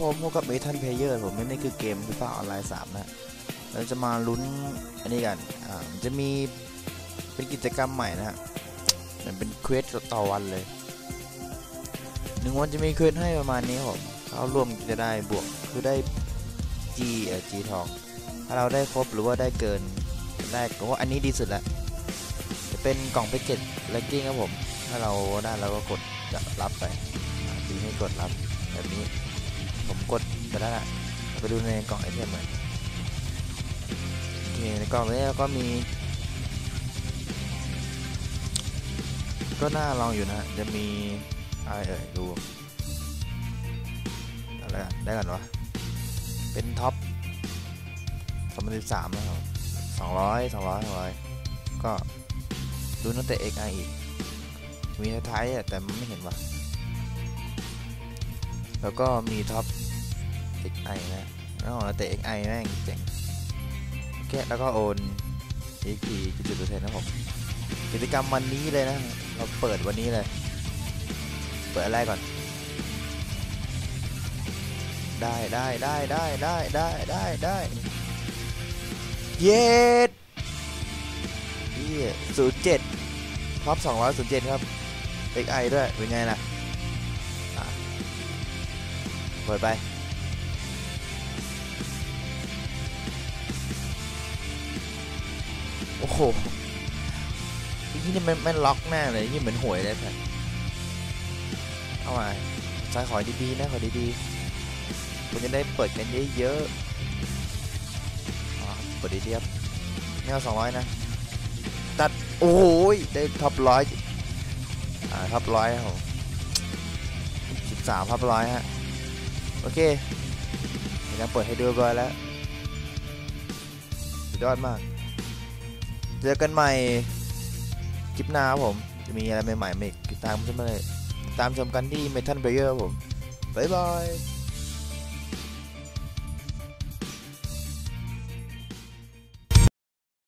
ผมพบกับเมทันเพลเยอร์ผมนี่คือเกมฟีฟ่าออนไลน์3นะเราจะมาลุ้นอันนี้กันอ่ามันจะมีเป็นกิจกรรมใหม่นะฮะมันเป็นเควสต่อวันเลยหนึ่งวันจะมีเควสให้ประมาณนี้ครับผมเข้าร่วมจะได้บวกคือได้ G เอ่อ G ทอง ถ้าเราได้ครบหรือว่าได้เกินได้ก็ว่าอันนี้ดีสุดละจะเป็นกล่องแพ็กเกจแลกกิ้งครับผม ถ้าเราได้เราก็กดจะรับไปอ่าดีให้กดรับแบบนี้ ผมกดไปแล้วล่ะไปดูในกล่องไอเทมเลยโอเคในกล่องนี้ก็มี ก็น่าลองอยู่นะ จะมีอะไรเอ่ยดูอะไรกันได้กันวะเป็นท็อป2013นะครับ200 200 200ก็ดูตั้งแต่ XI อีกมีท้ายแต่มันไม่เห็นว่ะ แล้วก็มีท็อป XI นะแล้วของเราแต่ XI แม่งเจ๋งแค่แล้วก็โอน XP จุดๆนนะผมกิจกรรมวันนี้เลยนะ เราเปิดวันนี้เลย เปิดอะไรก่อน ได้ได้ได้ได้ได้ได้ได้ได้เย็ดเฮียศูนย์เจ็ดท็อปสองร้อยศูนย์เจ็ดครับ XI ด้วยเป็นไงล่ะ เปิดไปโอ้โหที่นี่มันมันล็อกแน่เลยนี่เหมือนหวยเลยแท้เอาไว้ใช้ขอดีๆนะขอดีๆคุณจะได้เปิดกันเยอะๆอ๋อเปิดดีๆครับไม่เอาสองร้อยนะตัดโอ้ยได้ท็อปร้อยอ่าท็อปร้อยครับผมสิบสามท็อปร้อยฮะ โอเคเดี๋ยวเราเปิดให้ดูบอยแล้วสุดยอดมาก เจอกันใหม่คลิปหน้าครับผม จะมีอะไรใหม่ๆมาอีกติดตามชมเลยตามชมกันที่ Metal Player ครับผม บ๊ายบาย